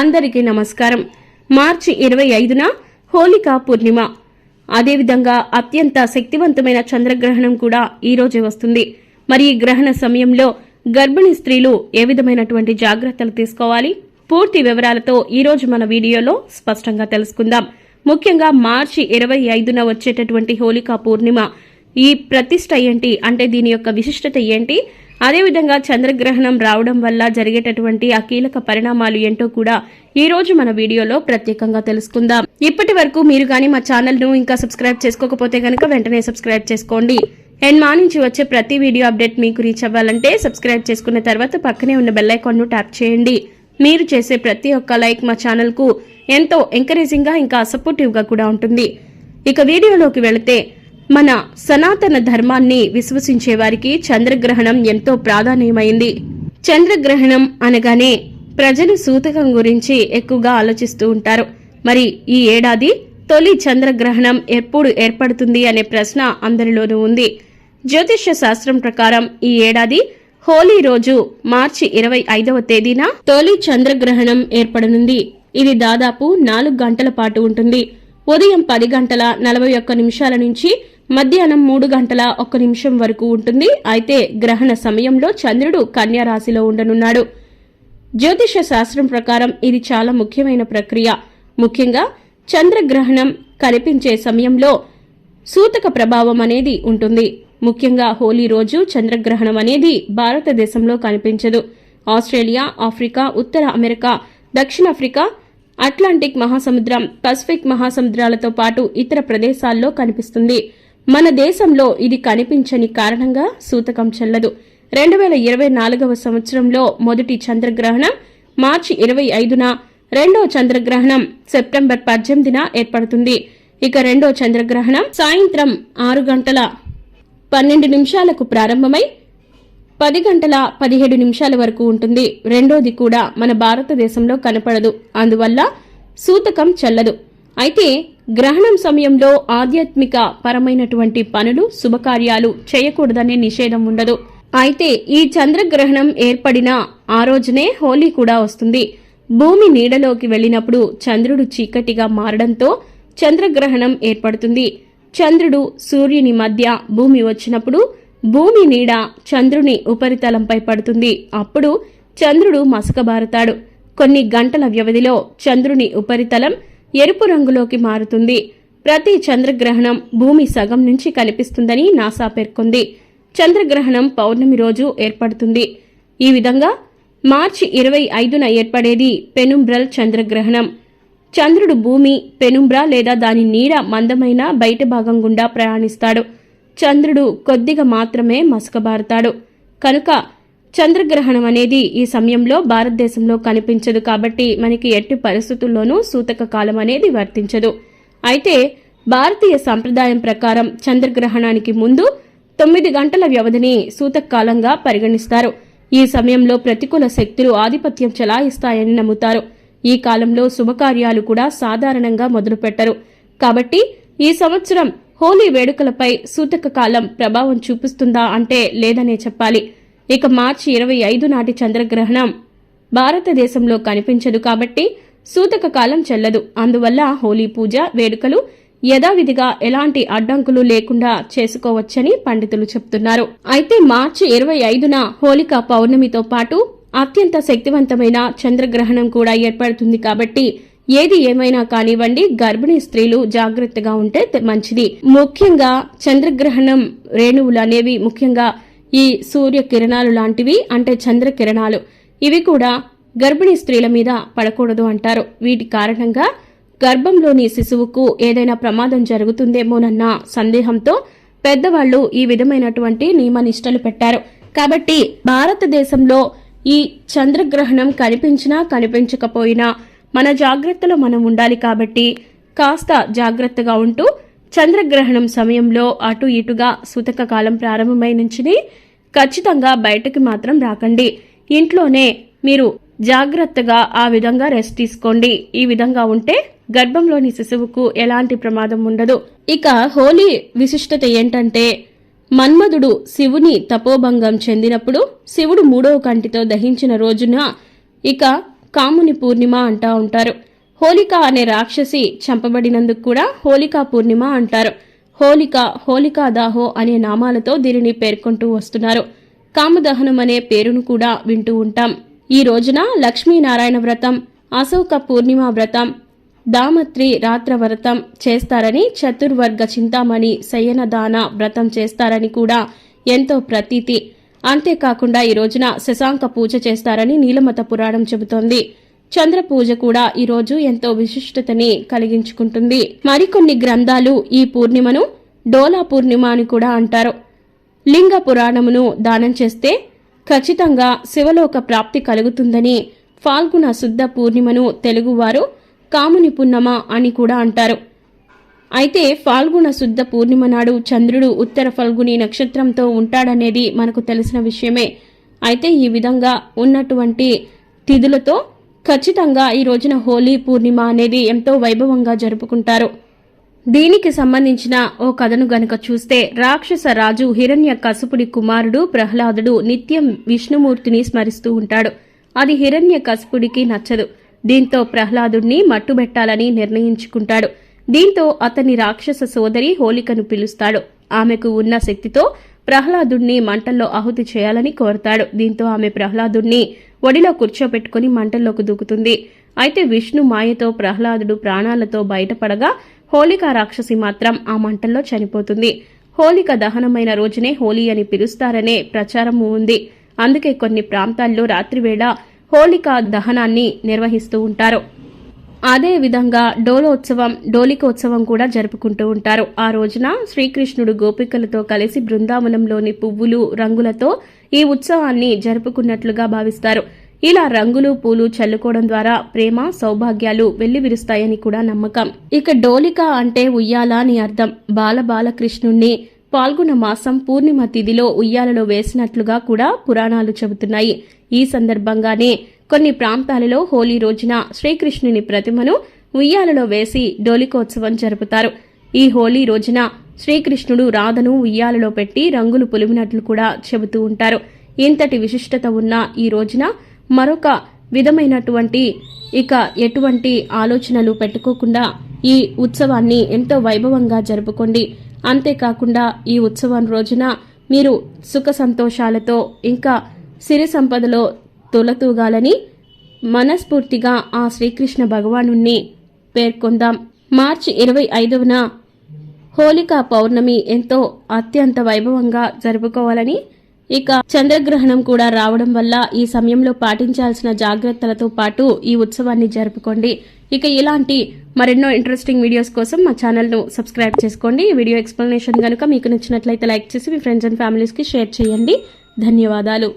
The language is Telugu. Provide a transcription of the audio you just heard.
అందరికీ నమస్కారం. మార్చి ఇరవై ఐదున హోలికా పూర్ణిమ. అదేవిధంగా అత్యంత శక్తివంతమైన చంద్రగ్రహణం కూడా ఈ రోజే వస్తుంది. మరి ఈ గ్రహణ సమయంలో గర్భిణీ స్త్రీలు ఏ విధమైనటువంటి జాగ్రత్తలు తీసుకోవాలి? పూర్తి వివరాలతో ఈరోజు మన వీడియోలో స్పష్టంగా తెలుసుకుందాం. ముఖ్యంగా మార్చి ఇరవై ఐదున వచ్చేటటువంటి హోలికా పూర్ణిమ ఈ ప్రతిష్ట ఏంటి? అంటే దీని యొక్క విశిష్టత ఏంటి? అదేవిధంగా చంద్రగ్రహణం రావడం వల్ల జరిగేటటువంటి ఆ కీలక పరిణామాలు ఏంటో కూడా ఈ రోజు మన వీడియోలో ప్రత్యేకంగా తెలుసుకుందాం. ఇప్పటి వరకు మీరు కానీ మా ఛానల్ను ఇంకా సబ్స్క్రైబ్ చేసుకోకపోతే కనుక వెంటనే సబ్స్క్రైబ్ చేసుకోండి. అండ్ మా నుంచి వచ్చే ప్రతి వీడియో అప్డేట్ మీకు రీచ్ అవ్వాలంటే సబ్స్క్రైబ్ చేసుకున్న తర్వాత పక్కనే ఉన్న బెల్ ఐకాన్ను ట్యాప్ చేయండి. మీరు చేసే ప్రతి ఒక్క లైక్ మా ఛానల్కు ఎంతో ఎంకరేజింగ్గా ఇంకా సపోర్టివ్గా కూడా ఉంటుంది. ఇక వీడియోలోకి వెళితే మన సనాతన ధర్మాన్ని విశ్వసించే వారికి చంద్రగ్రహణం ఎంతో ప్రాధాన్యమైంది. చంద్రగ్రహణం అనగానే ప్రజలు సూతకం గురించి ఎక్కువగా ఆలోచిస్తూ ఉంటారు. మరి ఈ ఏడాది తొలి చంద్రగ్రహణం ఎప్పుడు ఏర్పడుతుంది అనే ప్రశ్న అందరిలోనూ ఉంది. జ్యోతిష్య శాస్త్రం ప్రకారం ఈ ఏడాది హోలీ రోజు మార్చి ఇరవై ఐదవ తేదీన తొలి చంద్రగ్రహణం ఏర్పడనుంది. ఇది దాదాపు నాలుగు గంటల పాటు ఉంటుంది. ఉదయం పది గంటల నలభై ఒక్క నిమిషాల నుంచి మధ్యాహ్నం మూడు గంటల ఒక్క నిమిషం వరకు ఉంటుంది. అయితే గ్రహణ సమయంలో చంద్రుడు కన్యారాశిలో ఉండనున్నాడు. జ్యోతిష శాస్త్రం ప్రకారం ఇది చాలా ముఖ్యమైన ప్రక్రియ. ముఖ్యంగా చంద్రగ్రహణం కనిపించే సమయంలో సూతక ప్రభావం అనేది ఉంటుంది. ముఖ్యంగా హోలీ రోజు చంద్రగ్రహణం అనేది భారతదేశంలో కనిపించదు. ఆస్ట్రేలియా ఆఫ్రికా ఉత్తర అమెరికా దక్షిణాఫ్రికా అట్లాంటిక్ మహాసముద్రం పసిఫిక్ మహాసముద్రాలతో పాటు ఇతర ప్రదేశాల్లో కనిపిస్తుంది. మన దేశంలో ఇది కనిపించని కారణంగా సూతకం చెల్లదు. రెండు వేల ఇరవై నాలుగవ సంవత్సరంలో మొదటి చంద్రగ్రహణం మార్చి ఇరవై ఐదున రెండో చంద్రగ్రహణం సెప్టెంబర్ పద్దెనిమిదిన ఏర్పడుతుంది. ఇక రెండో చంద్రగ్రహణం సాయంత్రం ఆరు గంటల పన్నెండు నిమిషాలకు ప్రారంభమై పది గంటల పదిహేడు నిమిషాల వరకు ఉంటుంది. రెండోది కూడా మన భారతదేశంలో కనపడదు. అందువల్ల సూతకం చెల్లదు. అయితే గ్రహణం సమయంలో ఆధ్యాత్మిక పరమైనటువంటి పనులు శుభకార్యాలు చేయకూడదనే నిషేధం ఉండదు. అయితే ఈ చంద్రగ్రహణం ఏర్పడిన ఆ రోజునే హోలీ కూడా వస్తుంది. భూమి నీడలోకి వెళ్ళినప్పుడు చంద్రుడు చీకటిగా మారడంతో చంద్రగ్రహణం ఏర్పడుతుంది. చంద్రుడు సూర్యుని మధ్య భూమి వచ్చినప్పుడు భూమి నీడ చంద్రుని ఉపరితలంపై పడుతుంది. అప్పుడు చంద్రుడు మసకబారుతాడు. కొన్ని గంటల వ్యవధిలో చంద్రుని ఉపరితలం ఎరుపు రంగులోకి మారుతుంది. ప్రతి చంద్రగ్రహణం భూమి సగం నుంచి కనిపిస్తుందని నాసా పేర్కొంది. చంద్రగ్రహణం పౌర్ణమి రోజు ఏర్పడుతుంది. ఈ విధంగా మార్చి ఇరవై ఐదున ఏర్పడేది పెనుంబ్రల్ చంద్రగ్రహణం. చంద్రుడు భూమి పెనుంబ్రా లేదా దాని నీడ మందమైన బయట భాగం గుండా ప్రయాణిస్తాడు. చంద్రుడు కొద్దిగా మాత్రమే మసకబారుతాడు. కనుక చంద్రగ్రహణం అనేది ఈ సమయంలో భారతదేశంలో కనిపించదు కాబట్టి మనకి ఎట్టి పరిస్థితుల్లోనూ సూతక కాలం అనేది వర్తించదు. అయితే భారతీయ సంప్రదాయం ప్రకారం చంద్రగ్రహణానికి ముందు తొమ్మిది గంటల వ్యవధిని సూతక కాలంగా పరిగణిస్తారు. ఈ సమయంలో ప్రతికూల శక్తులు ఆధిపత్యం చెలాయిస్తాయని నమ్ముతారు. ఈ కాలంలో శుభకార్యాలు కూడా సాధారణంగా మొదలుపెట్టరు. కాబట్టి ఈ సంవత్సరం హోలీ వేడుకలపై సూతక కాలం ప్రభావం చూపిస్తుందా అంటే లేదనే చెప్పాలి. ఇక మార్చి ఇరవై ఐదు నాటి చంద్రగ్రహణం. భారతదేశంలో కనిపించదు కాబట్టి సూతక కాలం చెల్లదు. అందువల్ల హోలీ పూజ వేడుకలు యథావిధిగా ఎలాంటి అడ్డంకులు లేకుండా చేసుకోవచ్చని పండితులు చెప్తున్నారు. అయితే మార్చి ఇరవై ఐదున హోలికా పౌర్ణమితో పాటు అత్యంత శక్తివంతమైన చంద్రగ్రహణం కూడా ఏర్పడుతుంది కాబట్టి ఏది ఏమైనా కానివ్వండి గర్భిణీ స్త్రీలు జాగ్రత్తగా ఉంటే మంచిది. ముఖ్యంగా చంద్రగ్రహణం రేణువులు అనేవి ముఖ్యంగా ఈ సూర్య కిరణాలు లాంటివి అంటే చంద్ర కిరణాలు ఇవి కూడా గర్భిణీ స్త్రీల మీద పడకూడదు అంటారు. వీటి కారణంగా గర్భంలోని శిశువుకు ఏదైనా ప్రమాదం జరుగుతుందేమోనన్న సందేహంతో పెద్దవాళ్ళు ఈ విధమైనటువంటి నియమ నిష్టలు పెట్టారు. కాబట్టి భారతదేశంలో ఈ చంద్రగ్రహణం కనిపించినా కనిపించకపోయినా మన జాగ్రత్తలో మనం ఉండాలి కాబట్టి కాస్త జాగ్రత్తగా ఉంటూ చంద్రగ్రహణం సమయంలో అటు ఇటుగా సూతక కాలం ప్రారంభమై నుంచి ఖచ్చితంగా బయటకి మాత్రం రాకండి. ఇంట్లోనే మీరు జాగ్రత్తగా ఆ విధంగా రెస్ట్ తీసుకోండి. ఈ విధంగా ఉంటే గర్భంలోని శిశువుకు ఎలాంటి ప్రమాదం ఉండదు. ఇక హోలీ విశిష్టత ఏంటంటే మన్మధుడు శివుని తపోభంగం చెందినప్పుడు శివుడు మూడవ కంటితో దహించిన రోజున ఇక కాముని పూర్ణిమ అంటా ఉంటారు. హోలిక అనే రాక్షసి చంపబడినందుకు కూడా హోలికా పూర్ణిమ అంటారు. హోలిక హోలికా దాహో అనే నామాలతో దీనిని పేర్కొంటూ వస్తున్నారు. కామదహనం అనే పేరును కూడా వింటూ ఉంటాం. ఈ రోజున లక్ష్మీనారాయణ వ్రతం అశోక పూర్ణిమ వ్రతం దామత్రి రాత్ర వ్రతం చేస్తారని చతుర్వర్గ చింతామణి శయనదాన వ్రతం చేస్తారని కూడా ఎంతో ప్రతీతి. అంతేకాకుండా ఈ రోజున శశాంక పూజ చేస్తారని నీలమత పురాణం చెబుతోంది. చంద్ర పూజ కూడా ఈరోజు ఎంతో విశిష్టతని కలిగించుకుంటుంది. మరికొన్ని గ్రంథాలు ఈ పూర్ణిమను డోలా పూర్ణిమ అని కూడా అంటారు. లింగ పురాణమును దానం చేస్తే ఖచ్చితంగా శివలోక ప్రాప్తి కలుగుతుందని ఫాల్గుణ శుద్ధ పూర్ణిమను తెలుగువారు కాముని పున్నమ అని కూడా అంటారు. అయితే ఫాల్గుణ శుద్ధ పూర్ణిమ నాడు చంద్రుడు ఉత్తర ఫల్గుని నక్షత్రంతో ఉంటాడనేది మనకు తెలిసిన విషయమే. అయితే ఈ విధంగా ఉన్నటువంటి తిథులతో ఖచ్చితంగా ఈ రోజున హోలీ పూర్ణిమ అనేది ఎంతో వైభవంగా జరుపుకుంటారు. దీనికి సంబంధించిన ఓ కథను గనక చూస్తే రాక్షస రాజు హిరణ్య కసుపుడి కుమారుడు ప్రహ్లాదుడు నిత్యం విష్ణుమూర్తిని స్మరిస్తూ ఉంటాడు. అది హిరణ్య కసుపుడికి నచ్చదు. దీంతో ప్రహ్లాదుడిని మట్టుబెట్టాలని నిర్ణయించుకుంటాడు. దీంతో అతని రాక్షస సోదరి హోలికను పిలుస్తాడు. ఆమెకు ఉన్న శక్తితో ప్రహ్లాదుణ్ణి మంటల్లో ఆహుతి చేయాలని కోరతాడు. దీంతో ఆమె ప్రహ్లాదుణ్ణి ఒడిలో కూర్చోపెట్టుకుని మంటల్లోకి దూకుతుంది. అయితే విష్ణు మాయతో ప్రహ్లాదుడు ప్రాణాలతో బయటపడగా హోలికా రాక్షసి మాత్రం ఆ మంటల్లో చనిపోతుంది. హోలిక దహనమైన రోజునే హోలీ అని పిలుస్తారనే ప్రచారము ఉంది. అందుకే కొన్ని ప్రాంతాల్లో రాత్రివేళ హోలికా దహనాన్ని నిర్వహిస్తూ ఉంటారు. అదే విధంగా డోలోత్సవం డోలికోత్సవం కూడా జరుపుకుంటూ ఉంటారు. ఆ రోజున శ్రీకృష్ణుడు గోపికలతో కలిసి బృందావనంలోని పువ్వులు రంగులతో ఈ ఉత్సవాన్ని జరుపుకున్నట్లుగా భావిస్తారు. ఇలా రంగులు పూలు చల్లుకోవడం ద్వారా ప్రేమ సౌభాగ్యాలు వెల్లివిరుస్తాయని కూడా నమ్మకం. ఇక డోలిక అంటే ఉయ్యాల అని అర్థం. బాల బాలకృష్ణుణ్ణి పాల్గొన మాసం పూర్ణిమ తిథిలో ఉయ్యాలలో వేసినట్లుగా కూడా పురాణాలు చెబుతున్నాయి. ఈ సందర్భంగానే కొన్ని ప్రాంతాలలో హోలీ రోజున శ్రీకృష్ణుని ప్రతిమను ఉయ్యాలలో వేసి డోలికోత్సవం జరుపుతారు. ఈ హోలీ రోజున శ్రీకృష్ణుడు రాధను ఉయ్యాలలో పెట్టి రంగులు పులిమినట్లు కూడా చెబుతూ ఉంటారు. ఇంతటి విశిష్టత ఉన్న ఈ రోజున మరొక విధమైనటువంటి ఇక ఎటువంటి ఆలోచనలు పెట్టుకోకుండా ఈ ఉత్సవాన్ని ఎంతో వైభవంగా జరుపుకోండి. అంతేకాకుండా ఈ ఉత్సవం రోజున మీరు సుఖ సంతోషాలతో ఇంకా సిరి సంపదలో తొలతూగాలని మనస్ఫూర్తిగా ఆ శ్రీకృష్ణ భగవాను పేర్కొందాం. మార్చి ఇరవై ఐదవన హోలికా పౌర్ణమి ఎంతో అత్యంత వైభవంగా జరుపుకోవాలని ఇక చంద్రగ్రహణం కూడా రావడం వల్ల ఈ సమయంలో పాటించాల్సిన జాగ్రత్తలతో పాటు ఈ ఉత్సవాన్ని జరుపుకోండి. ఇక ఇలాంటి మరెన్నో ఇంట్రెస్టింగ్ వీడియోస్ కోసం మా ఛానల్ను సబ్స్క్రైబ్ చేసుకోండి. ఈ వీడియో ఎక్స్ప్లెనేషన్ కనుక మీకు నచ్చినట్లయితే లైక్ చేసి మీ ఫ్రెండ్స్ అండ్ ఫ్యామిలీస్కి షేర్ చేయండి. ధన్యవాదాలు.